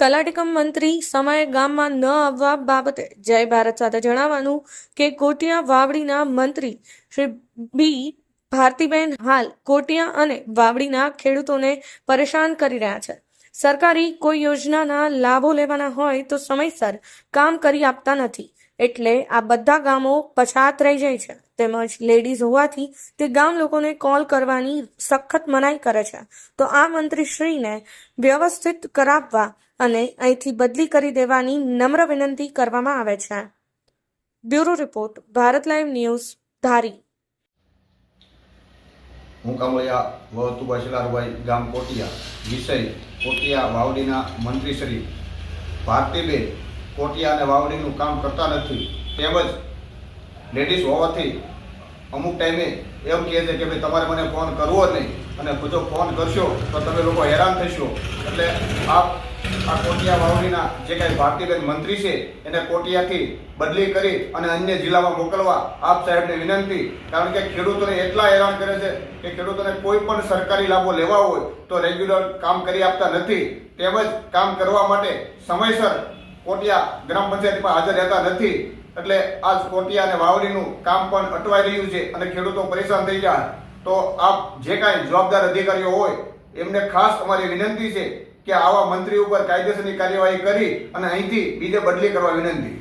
તલાટીકમ મંત્રી સમયે ગામમાં ન આવવા બાબતે જય ભારત સાથે જણાવવાનું કે કોટિયા વાવડીના મંત્રી શ્રી બી ભારતીબેન હાલ કોટિયા અને વાવડીના ખેડૂતોને પરેશાન કરી રહ્યા છે. સરકારી કોઈ યોજનાના લાભો લેવાના હોય તો સમયસર કામ કરી આપતા નથી. એટલે આ બધા ગામો પછાત રહી જાય છે. તેમજ લેડીઝ હોવાથી તે ગામ લોકોને કોલ કરવાની સખત મનાઈ કરે છે. તો આ મંત્રીશ્રીને વ્યવસ્થિત કરાવવા અને અહીંથી બદલી કરી દેવાની નમ્ર વિનંતી કરવામાં આવે છે. Bureau report, Bharat live news, Dhari. હું કામળિયા શિલારભાઈ ગામ કોટિયા, વિષય કોટિયા વાવડીના મંત્રીશ્રી. ભારતીબેન કોટિયા અને વાવડીનું કામ કરતા નથી, તેમજ લેડીઝ હોવાથી અમુક ટાઈમે એમ કહે છે કે ભાઈ, તમારે મને ફોન કરવો જ નહીં. અને જો ફોન કરશો, તો તમે લોકો હેરાન થશો. એટલે આપ આ કોટિયા વાવડીના જે કાંઈ ભારતીબેન મંત્રી છે, એને કોટિયાથી બદલી કરી અને અન્ય જિલ્લામાં મોકલવા આપ સાહેબને વિનંતી. કારણ કે ખેડૂતોને એટલા હેરાન કરે છે કે ખેડૂતોને કોઈ પણ સરકારી લાભો લેવા હોય, તો રેગ્યુલર કામ કરી આપતા નથી. તેમજ કામ કરવા માટે સમયસર કોટિયા ગ્રામ પંચાયતમાં હાજર રહેતા નથી. એટલે આ કોટિયા અને વાવડીનું કામ પણ અટવાઈ રહ્યું છે અને ખેડૂતો પરેશાન થઈ ગયા તો આપ જે કાંઈ જવાબદાર અધિકારીઓ હોય, એમને ખાસ અમારી વિનંતી છે કે આવા મંત્રી ઉપર કાયદેસરની કાર્યવાહી કરી અને અહીંથી બીજે બદલી કરવા વિનંતી.